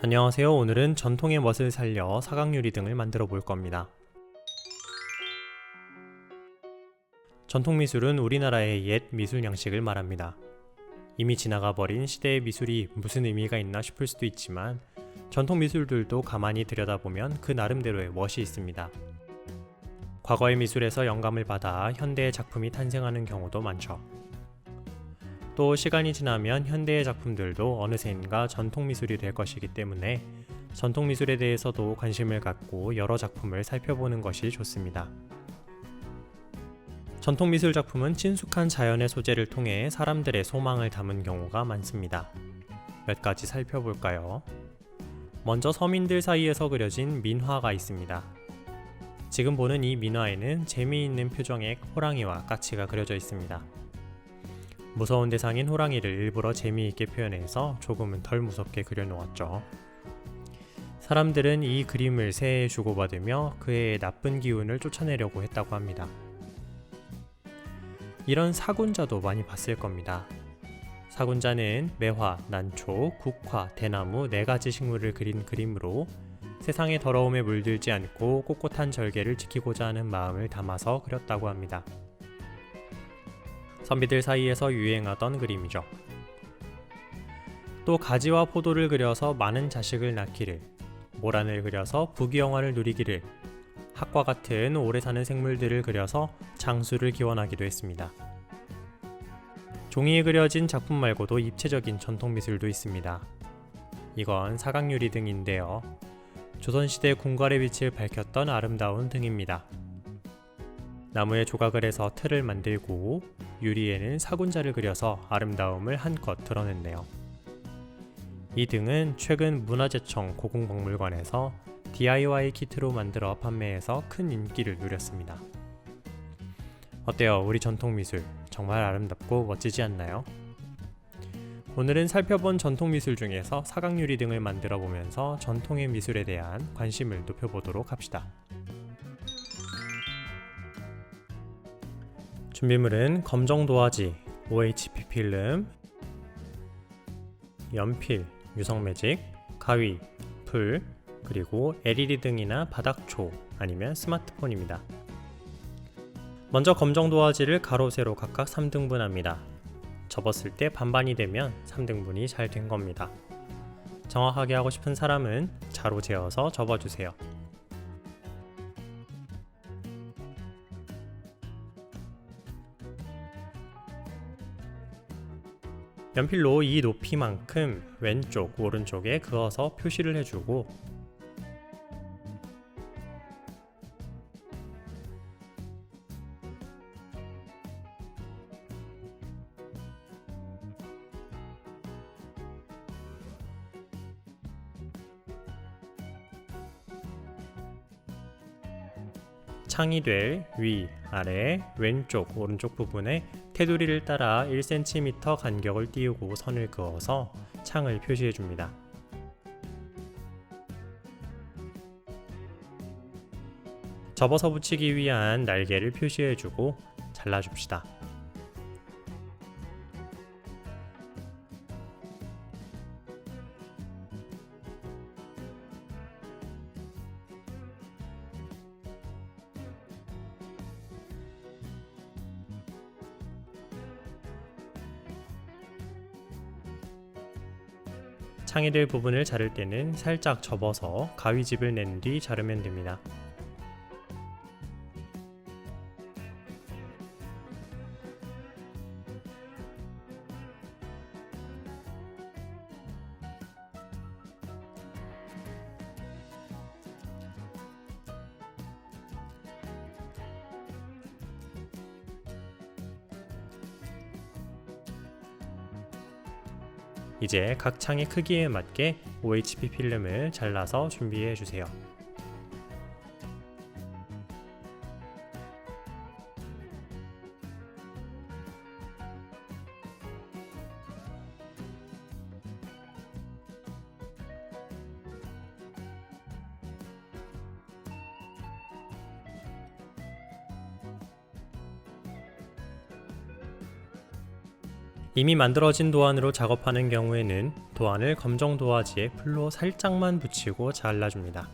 안녕하세요. 오늘은 전통의 멋을 살려 사각유리 등을 만들어 볼 겁니다. 전통 미술은 우리나라의 옛 미술 양식을 말합니다. 이미 지나가 버린 시대의 미술이 무슨 의미가 있나 싶을 수도 있지만 전통 미술들도 가만히 들여다보면 그 나름대로의 멋이 있습니다. 과거의 미술에서 영감을 받아 현대의 작품이 탄생하는 경우도 많죠. 또 시간이 지나면 현대의 작품들도 어느새인가 전통 미술이 될 것이기 때문에 전통 미술에 대해서도 관심을 갖고 여러 작품을 살펴보는 것이 좋습니다. 전통 미술 작품은 친숙한 자연의 소재를 통해 사람들의 소망을 담은 경우가 많습니다. 몇 가지 살펴볼까요? 먼저 서민들 사이에서 그려진 민화가 있습니다. 지금 보는 이 민화에는 재미있는 표정의 호랑이와 까치가 그려져 있습니다. 무서운 대상인 호랑이를 일부러 재미있게 표현해서 조금은 덜 무섭게 그려놓았죠. 사람들은 이 그림을 새해에 주고받으며 그 해의 나쁜 기운을 쫓아내려고 했다고 합니다. 이런 사군자도 많이 봤을 겁니다. 사군자는 매화, 난초, 국화, 대나무 네 가지 식물을 그린 그림으로 세상의 더러움에 물들지 않고 꼿꼿한 절개를 지키고자 하는 마음을 담아서 그렸다고 합니다. 선비들 사이에서 유행하던 그림이죠. 또 가지와 포도를 그려서 많은 자식을 낳기를, 모란을 그려서 부귀영화를 누리기를, 학과 같은 오래 사는 생물들을 그려서 장수를 기원하기도 했습니다. 종이에 그려진 작품 말고도 입체적인 전통 미술도 있습니다. 이건 사각유리 등인데요. 조선시대 궁궐의 빛을 밝혔던 아름다운 등입니다. 나무에 조각을 해서 틀을 만들고 유리에는 사군자를 그려서 아름다움을 한껏 드러냈네요. 이 등은 최근 문화재청 고궁박물관에서 DIY 키트로 만들어 판매해서 큰 인기를 누렸습니다. 어때요? 우리 전통 미술 정말 아름답고 멋지지 않나요? 오늘은 살펴본 전통 미술 중에서 사각유리 등을 만들어 보면서 전통의 미술에 대한 관심을 높여보도록 합시다. 준비물은 검정 도화지, OHP 필름, 연필, 유성 매직, 가위, 풀, 그리고 LED 등이나 바닥초 아니면 스마트폰입니다. 먼저 검정 도화지를 가로 세로 각각 3등분합니다. 접었을 때 반반이 되면 3등분이 잘 된 겁니다. 정확하게 하고 싶은 사람은 자로 재어서 접어주세요. 연필로 이 높이만큼 왼쪽, 오른쪽에 그어서 표시를 해주고 창이 될 위, 아래, 왼쪽, 오른쪽 부분에 테두리를 따라 1cm 간격을 띄우고 선을 그어서 창을 표시해 줍니다. 접어서 붙이기 위한 날개를 표시해 주고 잘라 줍시다. 창이 될 부분을 자를 때는 살짝 접어서 가위집을 낸 뒤 자르면 됩니다. 이제 각 창의 크기에 맞게 OHP 필름을 잘라서 준비해 주세요. 이미 만들어진 도안으로 작업하는 경우에는 도안을 검정 도화지에 풀로 살짝만 붙이고 잘라줍니다.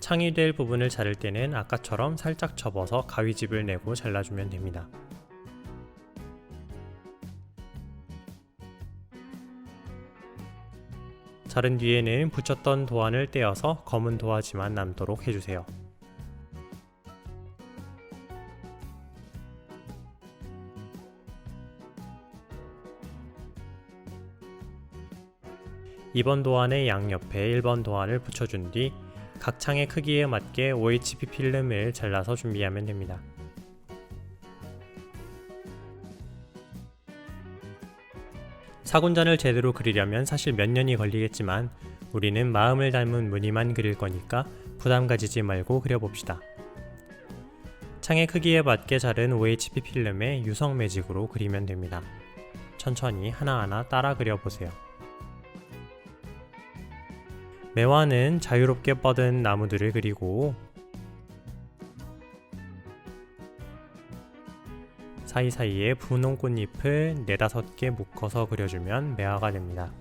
창이 될 부분을 자를 때는 아까처럼 살짝 접어서 가위집을 내고 잘라주면 됩니다. 자른 뒤에는 붙였던 도안을 떼어서 검은 도화지만 남도록 해주세요. 이번 도안의 양옆에 1번 도안을 붙여준 뒤 각 창의 크기에 맞게 OHP 필름을 잘라서 준비하면 됩니다. 사군잔을 제대로 그리려면 사실 몇 년이 걸리겠지만 우리는 마음을 닮은 무늬만 그릴 거니까 부담 가지지 말고 그려봅시다. 창의 크기에 맞게 자른 OHP 필름에 유성 매직으로 그리면 됩니다. 천천히 하나하나 따라 그려보세요. 매화는 자유롭게 뻗은 나무들을 그리고 사이사이에 분홍 꽃잎을 네다섯 개 묶어서 그려주면 매화가 됩니다.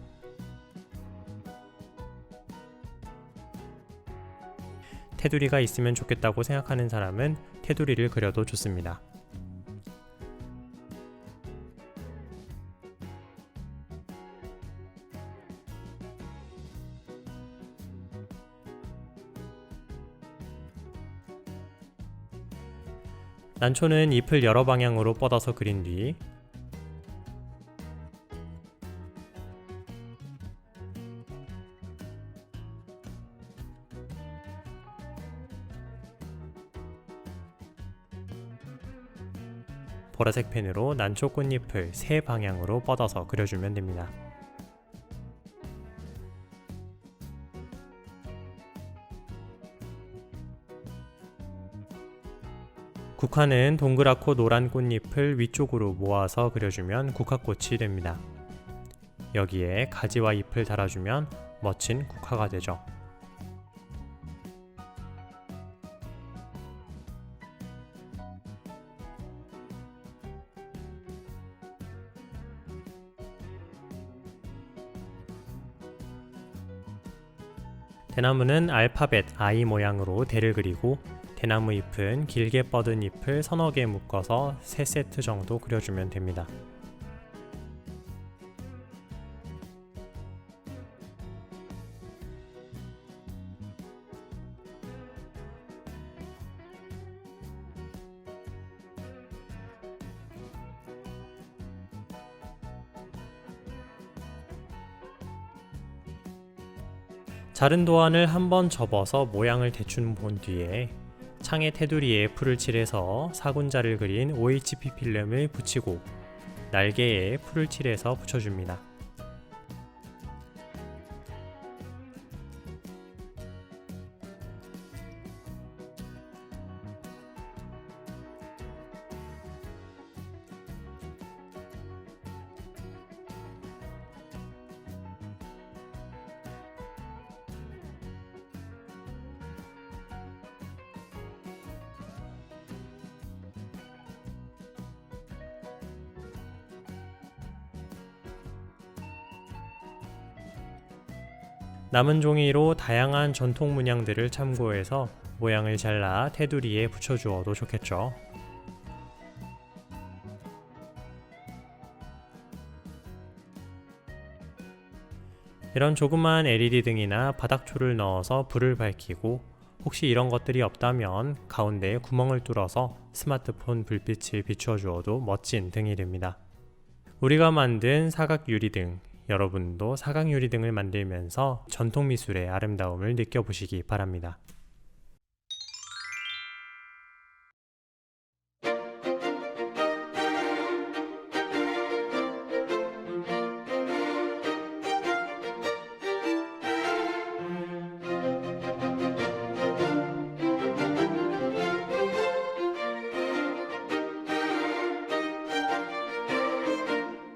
테두리가 있으면 좋겠다고 생각하는 사람은 테두리를 그려도 좋습니다. 난초는 잎을 여러 방향으로 뻗어서 그린 뒤 보라색 펜으로 난초 꽃잎을 세 방향으로 뻗어서 그려주면 됩니다. 국화는 동그랗고 노란 꽃잎을 위쪽으로 모아서 그려주면 국화꽃이 됩니다. 여기에 가지와 잎을 달아주면 멋진 국화가 되죠. 대나무는 알파벳 I 모양으로 대를 그리고 대나무 잎은 길게 뻗은 잎을 서너 개 묶어서 3세트 정도 그려주면 됩니다. 자른 도안을 한번 접어서 모양을 대충 본 뒤에 창의 테두리에 풀을 칠해서 사군자를 그린 OHP 필름을 붙이고 날개에 풀을 칠해서 붙여줍니다. 남은 종이로 다양한 전통 문양들을 참고해서 모양을 잘라 테두리에 붙여주어도 좋겠죠. 이런 조그만 LED 등이나 바닥초를 넣어서 불을 밝히고 혹시 이런 것들이 없다면 가운데에 구멍을 뚫어서 스마트폰 불빛을 비추어 주어도 멋진 등이 됩니다. 우리가 만든 사각 유리 등, 여러분도 사각 유리 등을 만들면서 전통 미술의 아름다움을 느껴보시기 바랍니다.